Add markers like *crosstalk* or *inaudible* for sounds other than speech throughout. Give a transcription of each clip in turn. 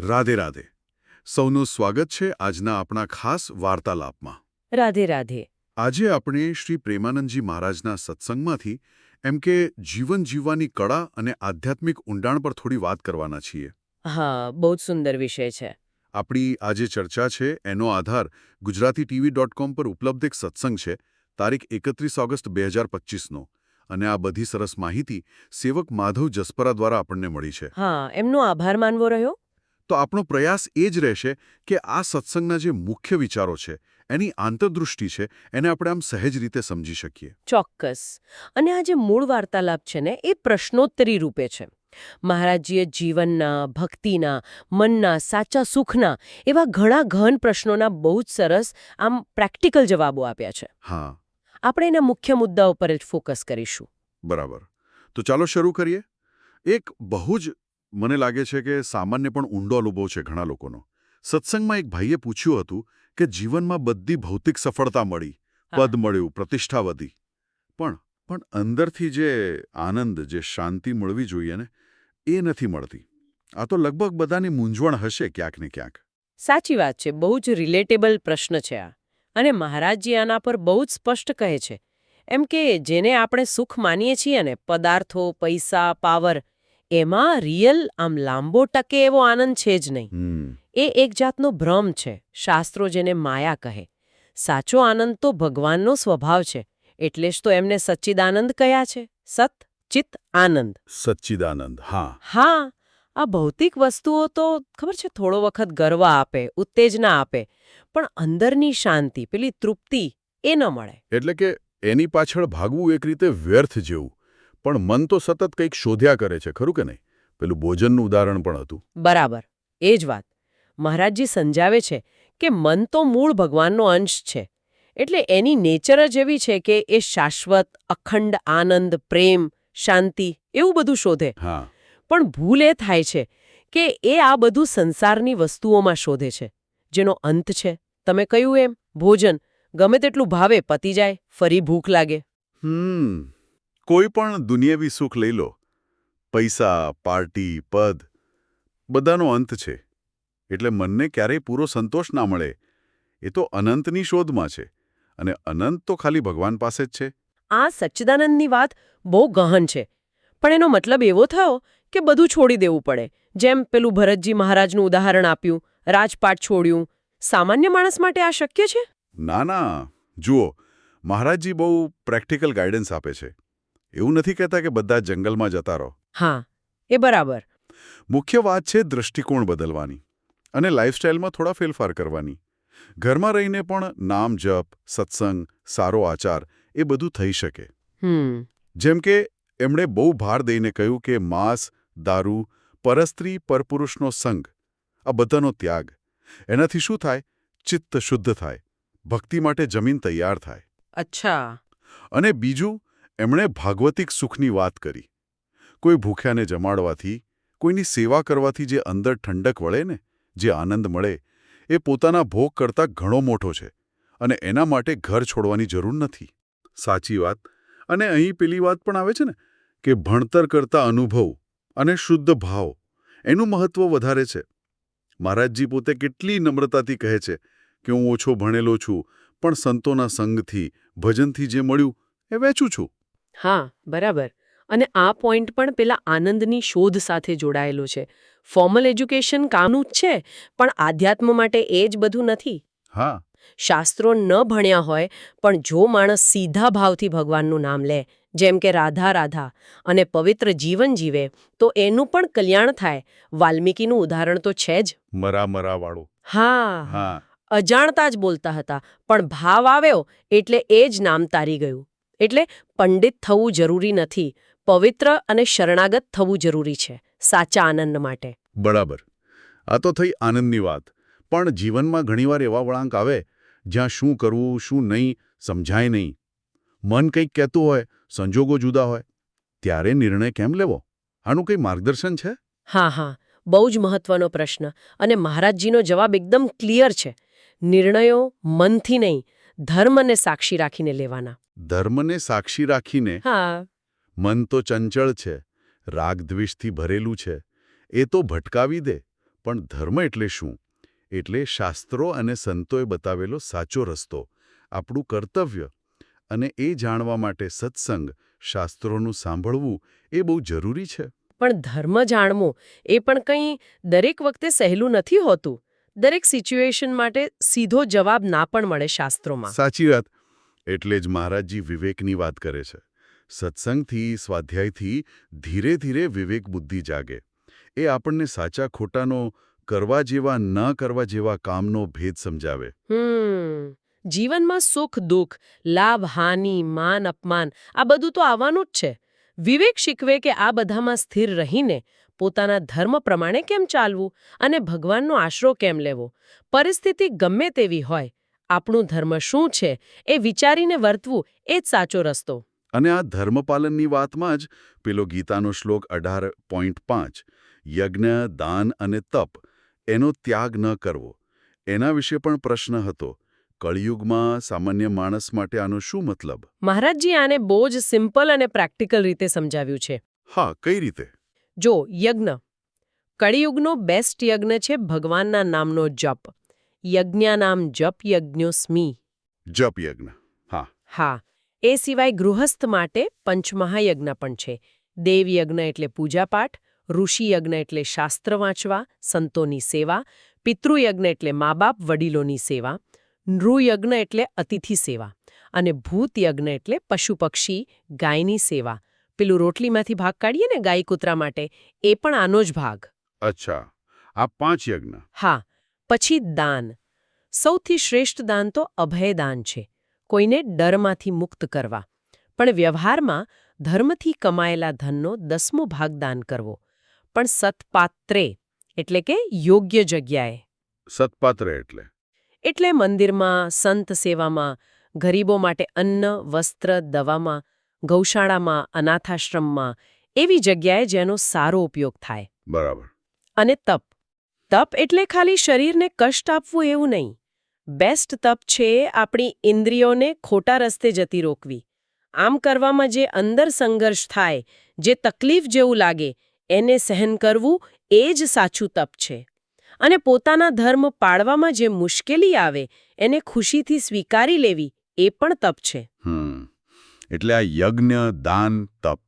રાધે રાધે. સૌનું સ્વાગત છે આજના આપણા ખાસ વાર્તાલાપમાં. રાધે રાધે. આજે આપણે શ્રી પ્રેમાનંદજી મહારાજના સત્સંગમાંથી એમ કે જીવન જીવવાની કળા અને આધ્યાત્મિક ઊંડાણ પર થોડી વાત કરવાના છીએ. હા બહુ જ સુંદર વિષય છે. આપણી આજે ચર્ચા છે એનો આધાર ગુજરાતી ટીવી ડોટ કોમ પર ઉપલબ્ધ એક સત્સંગ છે તારીખ એકત્રીસ ઓગસ્ટ બે હજાર પચીસનો. અને આ બધી સરસ માહિતી સેવક માધવ જસપરા દ્વારા આપણને મળી છે. હા એમનો આભાર માનવો રહ્યો. તો આપણો પ્રયાસ એ જ રહેશે કે આ સત્સંગના જે મુખ્ય વિચારો છે એની આંતરદૃષ્ટિ છે એને આપણે આમ સહેજ રીતે સમજી શકીએ. ચોક્કસ. અને આ જે મૂળ વાર્તાલાપ છે ને એ પ્રશ્નોત્તરી રૂપે છે. મહારાજજીએ જીવનના ભક્તિના મનના સાચા સુખના એવા ઘણા ઘન પ્રશ્નોના બહુ જ સરસ આમ પ્રેક્ટિકલ જવાબો આપ્યા છે. હા. આપણે એના મુખ્ય મુદ્દાઓ પર જ ફોકસ કરીશું. બરાબર. તો ચાલો શરૂ કરીએ. એક બહુ જ મને લાગે છે કે સામાન્ય પણ ઊંડો અનુભવ છે ઘણા લોકોનો. સત્સંગમાં એક ભાઈએ પૂછ્યું હતું કે જીવનમાં બધી ભૌતિક સફળતા મળી પદ મળ્યું પ્રતિષ્ઠા વધી. પણ પણ અંદરથી જે આનંદ જે શાંતિ મળવી જોઈએ ને એ નથી મળતી. આ તો લગભગ બધાની મૂંઝવણ હશે ક્યાંક ને ક્યાંક. સાચી વાત છે બહુ જ રિલેટેબલ પ્રશ્ન છે આ. અને મહારાજજી આના પર બહુ જ સ્પષ્ટ કહે છે. એમ કે જેને આપણે સુખ માનીએ છીએ ને પદાર્થો પૈસા પાવર એમાં રિયલ આમ લાંબો ટકે એવો આનંદ છે જ નહીં. એ એક જાતનો ભ્રમ છે શાસ્ત્રો જેને માયા કહે. સાચો આનંદ તો ભગવાનનો સ્વભાવ છે એટલે જ તો એમને સચ્ચિદાનંદ કયા છે? સત ચિત આનંદ. સચ્ચિદાનંદ હા. હા આ ભૌતિક વસ્તુઓ તો ખબર છે થોડો વખત ગર્વ આપે ઉત્તેજના આપે પણ અંદરની શાંતિ પેલી તૃપ્તિ એ ન મળે. એટલે કે એની પાછળ ભાગવું એક રીતે વ્યર્થ જેવું. પણ મન તો સતત કંઈક શોધ્યા કરે છે ખરું કે નહીં? પેલું ભોજનનું ઉદાહરણ પણ હતું. બરાબર. એ જ વાત. મહારાજજી સમજાવે છે કે મન તો મૂળ ભગવાનનો અંશ છે. એટલે એની નેચર જ એવી છે કે એ શાશ્વત અખંડ આનંદ પ્રેમ શાંતિ એવું બધું શોધે. હા. પણ ભૂલ એ થાય છે કે એ આ બધું સંસારની વસ્તુઓમાં શોધે છે. જેનો અંત છે. તમે કહ્યું એમ. ભોજન. ગમે તેટલું ભાવે પતી જાય. ફરી ભૂખ લાગે. હમ. કોઈ પણ દુનિયાવી સુખ લઈ લો. પૈસા પાર્ટી પદ બધાનો અંત છે. એટલે મનને ક્યારેય પૂરો સંતોષ ના મળે. એ તો અનંતની શોધમાં છે. અને અનંત તો ખાલી ભગવાન પાસે જ છે. આ સચ્ચિદાનંદની વાત બહુ ગહન છે. પણ એનો મતલબ એવો થયો કે બધું છોડી દેવું પડે. જેમ પેલું ભરતજી મહારાજનું ઉદાહરણ આપ્યું રાજપાટ છોડ્યું. સામાન્ય માણસ માટે આ શક્ય છે? ના ના. જુઓ મહારાજજી બહુ પ્રેક્ટિકલ ગાઈડન્સ આપે છે. એવું નથી કહેતા કે બધા જંગલમાં જતા રહો. હા એ બરાબર. મુખ્ય વાત છે દૃષ્ટિકોણ બદલવાની અને લાઇફસ્ટાઇલમાં થોડા ફેરફાર કરવાની. ઘરમાં રહીને પણ નામ જપ સત્સંગ સારો આચાર એ બધું થઈ શકે. જેમ કે એમણે બહુ ભાર દઈને કહ્યું કે માંસ દારૂ પરસ્ત્રી પરપુરુષનો સંગ આ બધાનો ત્યાગ. એનાથી શું થાય? ચિત્ત શુદ્ધ થાય. ભક્તિ માટે જમીન તૈયાર થાય. અચ્છા. અને બીજું એમણે ભાગવતિક સુખની વાત કરી. કોઈ ભૂખ્યાને જમાડવાથી, કોઈની સેવા કરવાથી જે અંદર ઠંડક વળે ને, જે આનંદ મળે, એ પોતાના ભોગ કરતાં ઘણો મોટો છે અને એના માટે ઘર છોડવાની જરૂર નથી. સાચી વાત. અને અહીં પેલી વાત પણ આવે છે ને, કે ભણતર કરતા અનુભવ અને શુદ્ધ ભાવ, એનું મહત્વ વધારે છે. મહારાજજી પોતે કેટલી નમ્રતાથી કહે છે કે હું ઓછો ભણેલો છું, પણ સંતોના સંગથી, ભજનથી જે મળ્યું, એ વેચું છું. હા બરાબર. અને આ પોઈન્ટ પણ પેલા આનંદની શોધ સાથે જોડાયેલો છે. ફોર્મલ એજ્યુકેશન કામનું જ છે પણ આધ્યાત્મ માટે એ જ બધું નથી. હા. શાસ્ત્રો ન ભણ્યા હોય પણ જો માણસ સીધા ભાવથી ભગવાનનું નામ લે જેમ કે રાધા રાધા અને પવિત્ર જીવન જીવે તો એનું પણ કલ્યાણ થાય. વાલ્મીકીનું ઉદાહરણ તો છે જ. મરા મરા હા. હા. અજાણતા જ બોલતા હતા પણ ભાવ આવ્યો એટલે એ જ નામ તારી ગયું. એટલે પંડિત થવું જરૂરી નથી પવિત્ર અને શરણાગત થવું જરૂરી છે સાચા આનંદ માટે. બરાબર. આ તો થઈ આનંદની વાત પણ જીવનમાં ઘણીવાર એવા વળાંક આવે જ્યાં શું કરવું શું નહીં સમજાય નહીં. મન કંઈક કહેતું હોય સંજોગો જુદા હોય ત્યારે નિર્ણય કેમ લેવો? આનું કંઈ માર્ગદર્શન છે? હા હા બહુ જ મહત્વનો પ્રશ્ન અને મહારાજજીનો જવાબ એકદમ ક્લિયર છે. નિર્ણયો મનથી નહીં ધર્મને સાક્ષી રાખીને લેવાના. ધર્મને સાક્ષી રાખીને? હા. મન તો ચંચળ છે રાગ દ્વેષથી ભરેલું છે એ તો ભટકાવી દે પણ ધર્મ એટલે શું? એટલે શાસ્ત્રો અને સંતોએ બતાવેલો સાચો રસ્તો આપણું કર્તવ્ય અને એ જાણવા માટે સત્સંગ શાસ્ત્રોનું સાંભળવું એ બહુ જરૂરી છે. પણ ધર્મ જાણવો એ પણ કંઈ દરેક વખતે સહેલું નથી હોતું. દરેક સિચ્યુએશન માટે સીધો જવાબ ના પણ મળે શાસ્ત્રોમાં. સાચી વાત. એટલે જ મહારાજજી વિવેકની વાત કરે છે. સત્સંગથી સ્વાધ્યાયથી ધીરે ધીરે વિવેક બુદ્ધિ જાગે. એ આપણને સાચા ખોટાનો કરવા જેવા ન કરવા જેવા કામનો ભેદ સમજાવે. હમ. જીવનમાં સુખ દુઃખ લાભ હાનિ માન અપમાન આ બધું તો આવવાનું જ છે. વિવેક શીખવે કે આ બધામાં સ્થિર રહીને પોતાના ધર્મ પ્રમાણે કેમ ચાલવું અને ભગવાનનો આશરો કેમ લેવો? પરિસ્થિતિ ગમે તેવી હોય આપણું ધર્મ શું છે એ વિચારીને વર્તવું એ જ સાચો રસ્તો. અને આ ધર્મપાલનની વાતમાં જ પેલો ગીતાનો શ્લોક અઢાર પોઈન્ટ પાંચ યજ્ઞ દાન અને તપ એનો ત્યાગ ન કરવો. એના વિશે પણ પ્રશ્ન હતો. કળિયુગમાં સામાન્ય માણસ માટે આનો શું મતલબ? મહારાજજી આને બહુ જ સિમ્પલ અને પ્રેક્ટિકલ રીતે સમજાવ્યું છે. હા કઈ રીતે? જો યજ્ઞ. કળિયુગનો બેસ્ટ યજ્ઞ છે ભગવાનના નામનો જપ. યજ્ઞાનામ જપ યજ્ઞોસ્મી. જપ યજ્ઞ. હા. હા. એ સિવાય ગૃહસ્થ માટે પંચમહાયજ્ઞ પણ છે. દેવયજ્ઞ એટલે પૂજાપાઠ ઋષિયજ્ઞ એટલે શાસ્ત્ર વાંચવા સંતોની સેવા પિતૃયજ્ઞ એટલે મા બાપ વડીલોની સેવા નૃયજ્ઞ એટલે અતિથિ સેવા અને ભૂતયજ્ઞ એટલે પશુ પક્ષી ગાયની સેવા. પેલું રોટલીમાંથી ભાગ કાઢીએ ને ગાય કૂતરા માટે એ પણ આનો જ ભાગ. અચ્છા આ પાંચ યજ્ઞ. હા પછી દાન. સૌથી શ્રેષ્ઠ દાન તો અભયદાન છે કોઈને ડરમાંથી મુક્ત કરવા. પણ વ્યવહારમાં ધર્મથી કમાયેલા ધનનો દસમો ભાગ દાન કરવો. પણ સત્પાત્રે એટલે કે યોગ્ય જગ્યાએ. સત્પાત્રે એટલે? એટલે મંદિરમાં સંત સેવામાં ગરીબો માટે અન્ન વસ્ત્ર દવામાં ગૌશાળામાં અનાથાશ્રમમાં એવી જગ્યાએ જેનો સારો ઉપયોગ થાય. બરાબર. અને તપ. તપ એટલે ખાલી શરીરને કષ્ટ આપવું એવું નહીં. બેસ્ટ તપ છે આપણી ઇન્દ્રિયોને ખોટા રસ્તે જતી રોકવી. આમ કરવામાં જે અંદર સંઘર્ષ થાય જે તકલીફ જેવું લાગે એને સહન કરવું એ જ સાચું તપ છે. અને પોતાના ધર્મ પાળવામાં જે મુશ્કેલી આવે એને ખુશીથી સ્વીકારી લેવી એ પણ તપ છે. એટલે આ યજ્ઞ દાન તપ.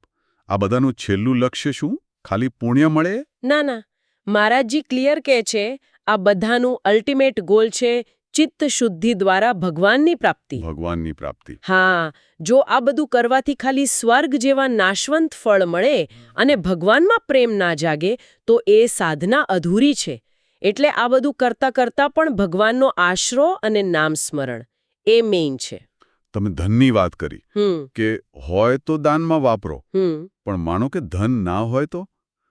આ બધાનું છેલ્લું લક્ષ્ય શું? ખાલી પુણ્ય મળે? ના ના. મહારાજજી ક્લિયર કહે છે આ બધાનું અલ્ટિમેટ ગોલ છે ચિત્ત શુદ્ધિ દ્વારા ભગવાનની પ્રાપ્તિ. ભગવાનની પ્રાપ્તિ. હા જો આ બધું કરવાથી ખાલી સ્વર્ગ જેવા નાશવંત ફળ મળે અને ભગવાનમાં પ્રેમ ના જાગે તો એ સાધના અધૂરી છે. એટલે આ બધું કરતા કરતા પણ ભગવાનનો આશરો અને નામ સ્મરણ એ મેઇન છે. તમે ધનની વાત કરી કે હોય તો દાનમાં વાપરો. પણ માનો કે ધન ના હોય તો?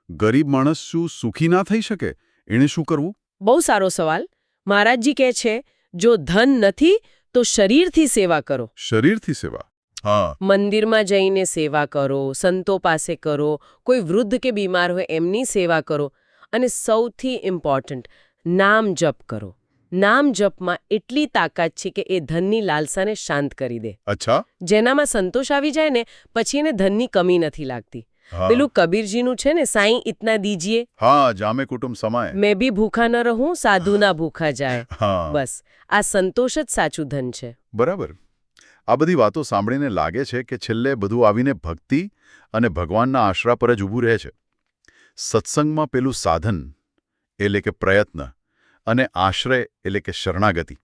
ગરીબ માણસ શું સુખી ના થઈ શકે? એણે શું કરવું? બહુ સારો સવાલ. મહારાજજી કહે છે જો ધન નથી તો શરીરથી સેવા કરો. શરીરથી સેવા? હા. મંદિરમાં જઈને સેવા કરો સંતો પાસે કરો કોઈ વૃદ્ધ કે બીમાર હોય એમની સેવા કરો. અને સૌથી ઇમ્પોર્ટન્ટ નામ જપ કરો. નામ જપમાં એટલી તાકાત છે કે એ ધનની લાલસાને શાંત કરી દે. અચ્છા. જેનામાં સંતોષ આવી જાય ને પછી એને ધનની કમી નથી લાગતી. પેલું કબીરજીનું છે ને સાઈ ઇતના દીજીએ. હા જામે કુટુંબ સમાય. મેં બી ભૂખા ન રહું સાધુ ના ભૂખા જાય. *laughs* હા. બસ. આ સંતોષ જ સાચું ધન છે. બરાબર. આ બધી વાતો સાંભળીને લાગે છે કે છેલ્લે બધું આવીને ભક્તિ અને ભગવાનના આશરા પર જ ઊભું રહે છે. સત્સંગમાં પેલું સાધન એટલે કે પ્રયત્ન અને આશ્રય એટલે કે શરણાગતિ.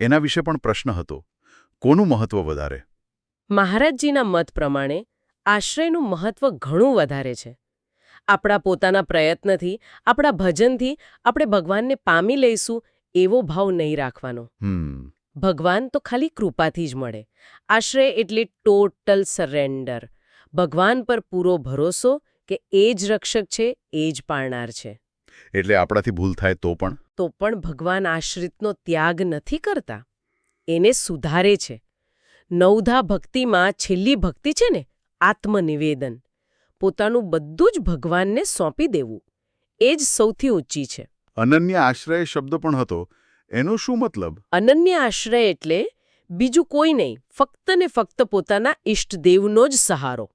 એના વિશે પણ પ્રશ્ન હતો. કોનું મહત્વ વધારે? મહારાજજીના મત પ્રમાણે આશ્રયનું મહત્વ ઘણું વધારે છે. આપણા પોતાના પ્રયત્નથી આપણા ભજનથી આપણે ભગવાનને પામી લઈશું એવો ભાવ નહીં રાખવાનો. ભગવાન તો ખાલી કૃપાથી જ મળે. આશ્રય એટલે ટોટલ સરેન્ડર. ભગવાન પર પૂરો ભરોસો કે એ જ રક્ષક છે એ જ પાળનાર છે. એટલે આપણાથી ભૂલ થાય તો પણ? તો પણ ભગવાન આશ્રિતનો ત્યાગ નથી કરતા. એને સુધારે છે. નવધા ભક્તિમાં છેલ્લી ભક્તિ છે ને આત્મનિવેદન. પોતાનું બધું જ ભગવાનને સોંપી દેવું. એ જ સૌથી ઊંચી છે. અનન્ય આશ્રય શબ્દ પણ હતો. એનો શું મતલબ? અનન્ય આશ્રય એટલે બીજું કોઈ નહીં ફક્ત ને ફક્ત પોતાના ઇષ્ટદેવનો જ સહારો.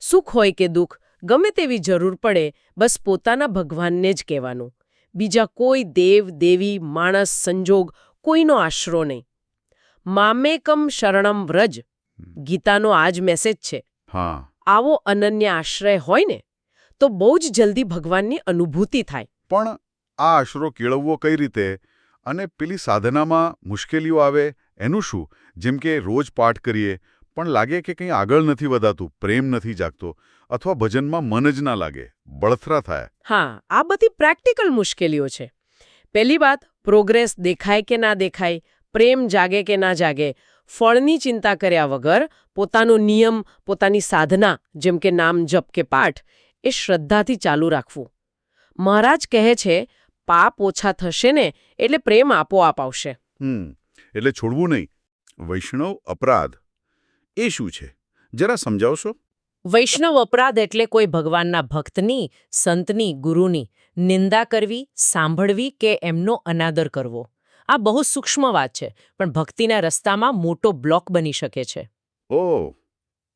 સુખ હોય કે દુઃખ ગમે તેવી જરૂર પડે બસ પોતાના ભગવાનને જ કહેવાનું. બીજા કોઈ દેવ દેવી માણસ સંજોગ કોઈનો આશરો નહીં. મામેકમ શરણમ વ્રજ. ગીતાનો આ જ મેસેજ છે. હા. આવો અનન્ય આશ્રય હોય ને તો બહુ જ જલ્દી ભગવાનની અનુભૂતિ થાય. પણ આ આશરો કેળવવો કઈ રીતે? અને પેલી સાધનામાં મુશ્કેલીઓ આવે એનું શું? જેમ કે રોજ પાઠ કરીએ પણ લાગે કે કંઈ આગળ નથી વધાતું પ્રેમ નથી જાગતો. અથવા ભજનમાં મન જ ના લાગે બળથરા થાય. હા આ બધી પ્રેક્ટિકલ મુશ્કેલીઓ છે. પહેલી વાત પ્રોગ્રેસ દેખાય કે ના દેખાય પ્રેમ જાગે કે ના જાગે ફળની ચિંતા કર્યા વગર પોતાનો નિયમ પોતાની સાધના જેમ કે નામ જપ કે પાઠ એ શ્રદ્ધાથી ચાલુ રાખવું. મહારાજ કહે છે પાપ ઓછા થશે ને એટલે પ્રેમ આપોઆપ આવશે. એટલે છોડવું નહીં. વૈષ્ણવ અપરાધ. એ શું છે? જરા સમજાવશો? વૈષ્ણવ અપરાધ એટલે કોઈ ભગવાનના ભક્તની સંતની ગુરુની નિંદા કરવી સાંભળવી કે એમનો અનાદર કરવો. આ બહુ સૂક્ષ્મ વાત છે પણ ભક્તિના રસ્તામાં મોટો બ્લોક બની શકે છે. ઓ.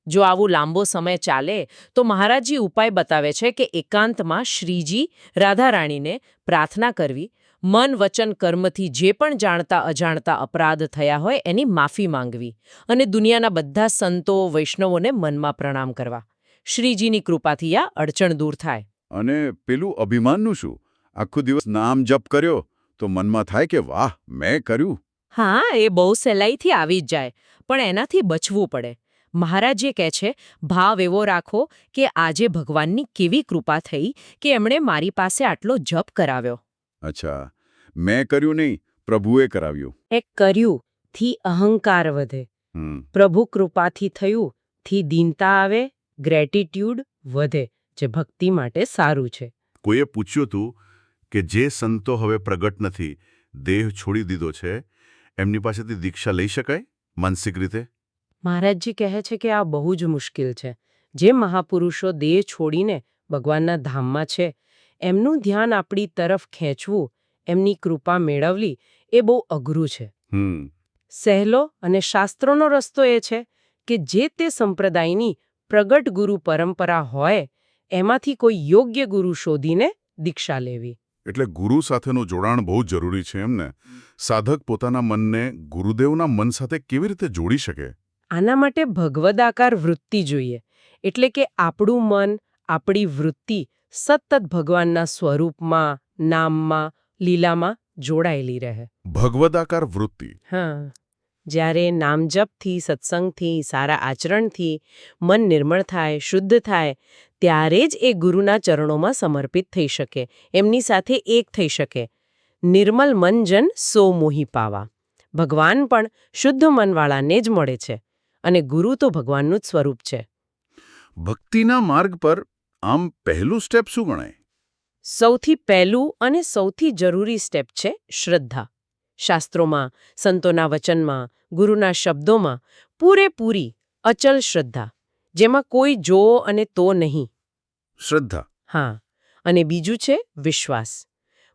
જો આવું લાંબો સમય ચાલે તો મહારાજજી ઉપાય બતાવે છે કે એકાંતમાં શ્રીજી રાધારાણીને પ્રાર્થના કરવી મન વચન કર્મથી જે પણ જાણતા અજાણતા અપરાધ થયા હોય એની માફી માંગવી અને દુનિયાના બધા સંતો વૈષ્ણવોને મનમાં પ્રણામ કરવા. શ્રીજીની કૃપાથી આ અડચણ દૂર થાય. અને પેલું અભિમાનનું શું? આખો દિવસ નામ જપ કર્યો તો મનમાં થાય કે વાહ મેં કર્યું. હા એ બહુ સહેલાઈથી આવી જ જાય પણ એનાથી બચવું પડે. મહારાજે કહે છે ભાવ એવો રાખો કે આજે ભગવાનની કેવી કૃપા થઈ કે એમણે મારી પાસે આટલો જપ કરાવ્યો. અચ્છા. મેં કર્યું નહીં પ્રભુએ કરાવ્યું. એ કર્યું થી અહંકાર વધે. પ્રભુ કૃપાથી થયું થી દીનતા આવે ગ્રેટિટ્યુડ વધે જે ભક્તિ માટે સારું છે. કોઈએ પૂછ્યું હતું કે જે સંતો હવે પ્રગટ નથી દેહ છોડી દીધો છે એમની પાસેથી દીક્ષા લઈ શકાય માનસિક રીતે? મહારાજજી કહે છે કે આ બહુ જ મુશ્કેલ છે. જે મહાપુરુષો દેહ છોડીને ભગવાનના ધામમાં છે એમનું ધ્યાન આપણી તરફ ખેંચવું એમની કૃપા મેળવવી એ બહુ અઘરું છે. સહેલો અને શાસ્ત્રોનો રસ્તો એ છે કે જે તે સંપ્રદાયની પ્રગટ ગુરુ પરંપરા હોય એમાંથી કોઈ યોગ્ય ગુરુ શોધીને દીક્ષા લેવી. એટલે ગુરુ સાથેનું જોડાણ બહુ જરૂરી છે એમને. સાધક પોતાના મનને ગુરુદેવના મન સાથે કેવી રીતે જોડી શકે? આના માટે ભગવદાકાર વૃત્તિ જોઈએ. એટલે કે આપણું મન આપણી વૃત્તિ સતત ભગવાનના સ્વરૂપમાં નામમાં લીલામાં જોડાયેલી રહે. ભગવદાકાર વૃત્તિ. હા. જ્યારે નામજપથી સત્સંગથી સારા આચરણથી મન નિર્મળ થાય શુદ્ધ થાય ત્યારે જ એ ગુરુના ચરણોમાં સમર્પિત થઈ શકે એમની સાથે એક થઈ શકે. નિર્મલ મનજન સો મોહી પાવા. ભગવાન પણ શુદ્ધ મનવાળાને જ મળે છે અને ગુરુ તો ભગવાનનું જ સ્વરૂપ છે. ભક્તિના માર્ગ પર આમ પહેલું સ્ટેપ શું ગણાય? સૌથી પહેલું અને સૌથી જરૂરી સ્ટેપ છે શ્રદ્ધા. શાસ્ત્રોમાં સંતોના વચનમાં ગુરુના શબ્દોમાં પૂરેપૂરી અચલ શ્રદ્ધા જેમાં કોઈ જો અને તો નહીં. શ્રદ્ધા. હા અને બીજું છે વિશ્વાસ.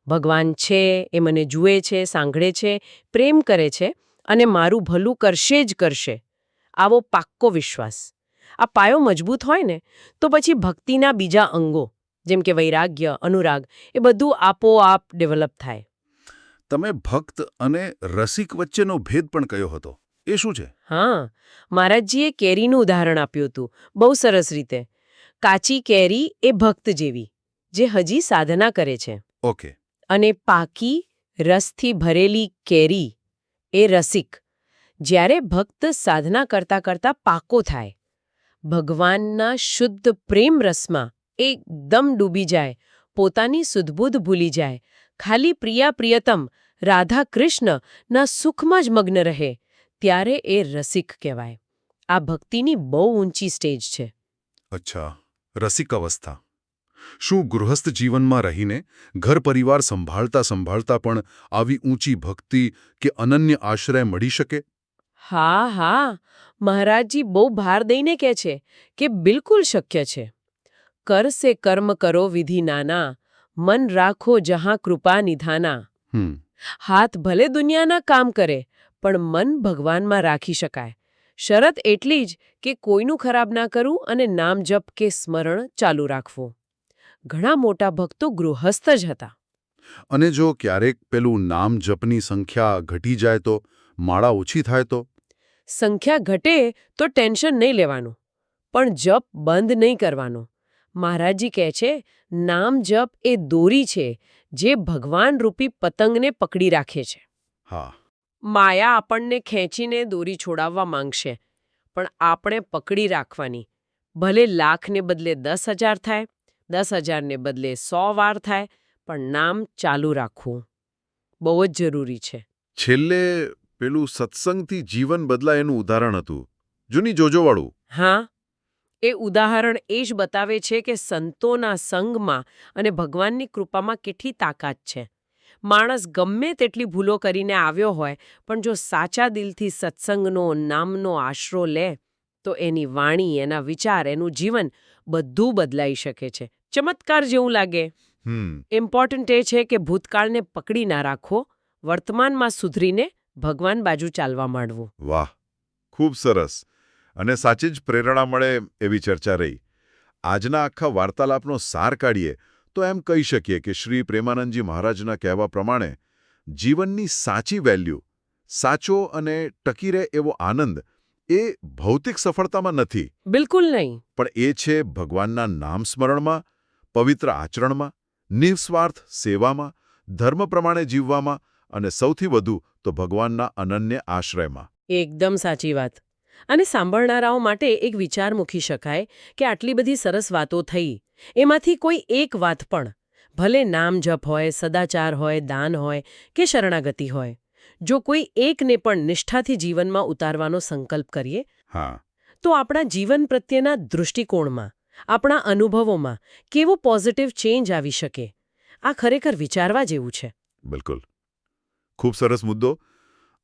ભગવાન છે એ મને જુએ છે સાંભળે છે પ્રેમ કરે છે અને મારું ભલું કરશે જ કરશે. આવો પાક્કો વિશ્વાસ. આ પાયો મજબૂત હોય ને તો પછી ભક્તિના બીજા અંગો જેમ કે વૈરાગ્ય અનુરાગ એ બધું આપોઆપ ડેવલપ થાય. તમે ભક્ત અને રસિક વચ્ચેનો ભેદ પણ કયો હતો? એ શું છે? હા મહારાજજીએ કેરીનું ઉદાહરણ આપ્યું હતું બહુ સરસ રીતે. કાચી કેરી એ ભક્ત જેવી જે હજી સાધના કરે છે. ઓકે. અને પાકી રસથી ભરેલી કેરી એ રસિક જ્યારે ભક્ત સાધના કરતા કરતા પાકો થાય. ભગવાનના શુદ્ધ પ્રેમ રસમાં એકદમ ડૂબી જાય, પોતાની સુદબુદ્ધ ભૂલી જાય. ખાલી પ્રિયા પ્રિયતમ રાધા કૃષ્ણના સુખમાં જ મગ્ન રહે. ત્યારે એ રસિક કહેવાય. આ ભક્તિની બહુ ઊંચી સ્ટેજ છે. અચ્છા, રસિક અવસ્થા. શું ગૃહસ્થ જીવનમાં રહીને ઘર પરિવાર સંભાળતા સંભાળતા પણ આવી ઊંચી ભક્તિ કે અનન્ય આશ્રય મળી શકે? હા હા. મહારાજજી બહુ ભાર દઈને કહે છે કે બિલકુલ શક્ય છે. કર સે કર્મ કરો વિધિ નાના મન રાખો જહાં કૃપા નિધાના. હાથ ભલે દુનિયાના કામ કરે પણ મન ભગવાનમાં રાખી શકાય. શરત એટલી જ કે કોઈનું ખરાબ ના કરવું અને નામ જપ કે સ્મરણ ચાલુ રાખવું. ઘણા મોટા ભક્તો ગૃહસ્થ જ હતા. અને જો ક્યારેક પેલું નામ જપની સંખ્યા ઘટી જાય તો માળા ઓછી થાય તો? સંખ્યા ઘટે તો ટેન્શન નહીં લેવાનું. પણ જપ બંધ નહીં કરવાનો. મહારાજજી કહે છે નામ જપ એ દોરી છે જે ભગવાન રૂપી પતંગને પકડી રાખે છે. હા. માયા આપણને ખેંચીને દોરી છોડાવવા માંગશે પણ આપણે પકડી રાખવાની. ભલે લાખને બદલે દસ હજાર થાય દસ હજારને બદલે સો વાર થાય પણ નામ ચાલુ રાખવું. બહુ જ જરૂરી છે. છેલ્લે પેલું સત્સંગથી જીવન બદલાય એનું ઉદાહરણ હતું. જૂની જોજોવાળું. હા. એ ઉદાહરણ એ જ બતાવે છે કે સંતોના સંગમાં અને ભગવાનની કૃપામાં કેટલી તાકાત છે. માણસ ગમે તેટલી ભૂલો કરીને આવ્યો હોય પણ જો સાચા દિલથી સત્સંગનો નામનો આશરો લે તો એની વાણી એના વિચાર એનું જીવન બધું બદલાઈ શકે છે. ચમત્કાર જેવું લાગે. હમ. ઇમ્પોર્ટન્ટ એ છે કે ભૂતકાળને પકડી ના રાખો વર્તમાનમાં સુધરીને ભગવાન બાજુ ચાલવા માંડવું. વાહ ખૂબ સરસ. અને સાચી જ પ્રેરણા મળે એવી ચર્ચા રહી. આજના આખા વાર્તાલાપનો સાર કાઢીએ તો એમ કહી શકીએ કે શ્રી પ્રેમાનંદજી મહારાજના કહેવા પ્રમાણે જીવનની સાચી વેલ્યુ સાચો અને ટકી રહે એવો આનંદ એ ભૌતિક સફળતામાં નથી. બિલકુલ નહીં. પણ એ છે ભગવાનના નામ સ્મરણમાં પવિત્ર આચરણમાં નિઃસ્વાર્થ સેવામાં ધર્મ પ્રમાણે જીવવામાં અને સૌથી વધુ તો ભગવાનના અનન્ય આશ્રયમાં. એકદમ સાચી વાત. અને સાંભળનારાઓ માટે એક વિચાર મૂકી શકાય કે આટલી બધી સરસ વાતો થઈ. એમાંથી કોઈ એક વાત પણ. ભલે નામ જપ હોય સદાચાર હોય દાન હોય કે શરણાગતિ હોય. જો કોઈ એકને પણ નિષ્ઠાથી જીવનમાં ઉતારવાનો સંકલ્પ કરીએ હા. તો આપણા જીવન પ્રત્યેના દૃષ્ટિકોણમાં આપણા અનુભવોમાં કેવો પોઝિટિવ ચેન્જ આવી શકે? આ ખરેખર વિચારવા જેવું છે. બિલકુલ. ખૂબ સરસ મુદ્દો.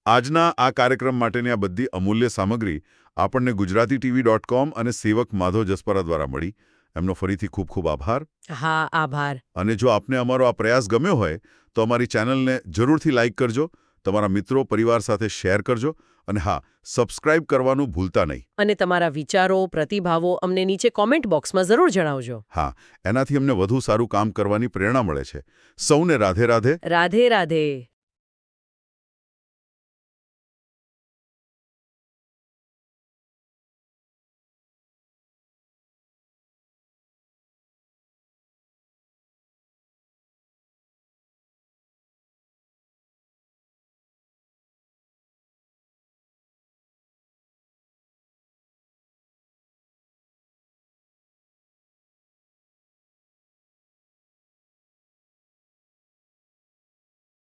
આજના આ કાર્યક્રમ માટેની આ બધી અમૂલ્ય સામગ્રી આપણને ગુજરાતી ટીવી ડોટ કોમ અને સેવક માધવ જસપરા દ્વારા મળી. એમનો ફરીથી ખૂબ ખૂબ આભાર. હા આભાર. અને જો આપને અમારો આ પ્રયાસ ગમ્યો હોય તો અમારી ચેનલને જરૂરથી લાઇક કરજો તમારા મિત્રો પરિવાર સાથે શેર કરજો અને હા સબસ્ક્રાઇબ કરવાનું ભૂલતા નહીં. અને તમારા વિચારો પ્રતિભાવો અમને નીચે કોમેન્ટ બોક્સમાં જરૂર જણાવજો. હા એનાથી અમને વધુ સારું કામ કરવાની પ્રેરણા મળે છે. સૌને રાધે રાધે. રાધે રાધે.